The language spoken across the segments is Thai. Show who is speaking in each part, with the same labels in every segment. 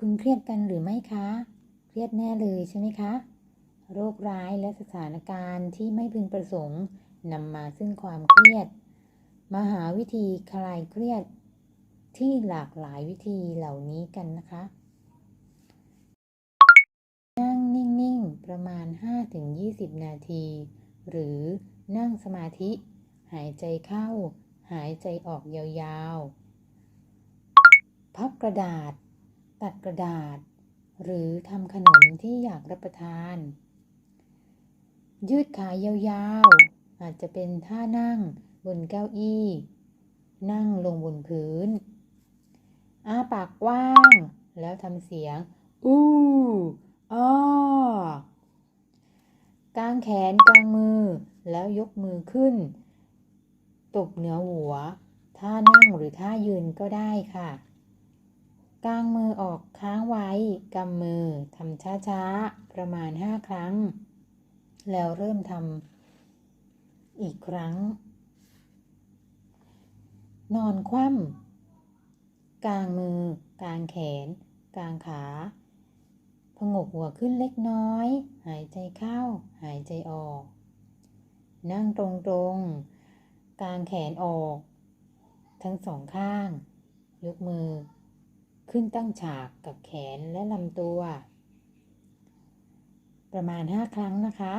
Speaker 1: คุณเครียดกันหรือไม่คะ เครียดแน่เลยใช่ไหมคะ โรคร้ายและสถานการณ์ที่ไม่พึงประสงค์นำมาซึ่งความเครียด มาหาวิธีคลายเครียดที่หลากหลายวิธีเหล่านี้กันนะคะ นั่งนิ่งๆ ประมาณ 5-20 นาที หรือนั่งสมาธิ หายใจเข้า หายใจออกยาวๆ พับกระดาษ ตัดกระดาษ หรือทำขนมที่อยากรับประทาน ยืดขายาวๆ อาจจะเป็นท่านั่งบนเก้าอี้ นั่งลงบนพื้น อ้าปากกว้าง แล้วทำเสียง อู้อ้อกางแขนกางมือ แล้วยกมือขึ้น ตบเหนือหัว ท่านั่งหรือท่ายืนก็ได้ค่ะ กางมือออกค้างไว้กำมือทำช้าๆ ประมาณ 5 ครั้ง แล้วเริ่มทำอีกครั้ง นอนคว่ำกางมือ กางแขน กางขาพงกหัวขึ้นเล็กน้อย หายใจเข้า หายใจออก นั่งตรงๆ กางแขนออก ทั้งสองข้าง ยกมือ ขึ้นตั้งฉากกับแขนและลำตัว ประมาณ 5 ครั้งนะคะ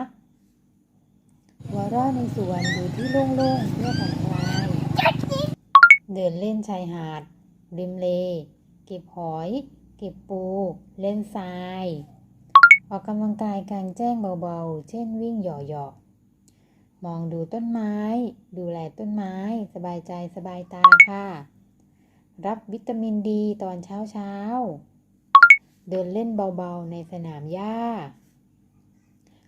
Speaker 1: หัวเราะในสวนหรือที่โล่งๆเพื่อผ่อนคลายเดินเล่นชายหาด ริมเลเก็บหอย เก็บปู เล่นทราย ออกกำลังกายกลางแจ้งเบาๆ เช่นวิ่งหย่อๆมองดูต้นไม้ ดูแลต้นไม้ สบายใจสบายตาค่ะ รับวิตามินดีตอนเช้าเช้า เดินเล่นเบาๆในสนามหญ้า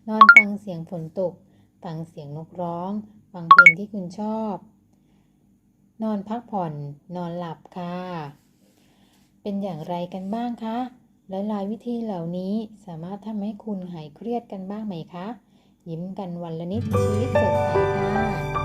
Speaker 1: นอนฟังเสียงฝนตก ฟังเสียงนกร้อง ฟังเพลงที่คุณชอบ นอนพักผ่อน นอนหลับค่ะ เป็นอย่างไรกันบ้างคะ และลายวิธีเหล่านี้สามารถทำให้คุณหายเครียดกันบ้างไหมคะ ยิ้มกันวันละนิดชีวิตสดใสค่ะสวัสดีค่ะ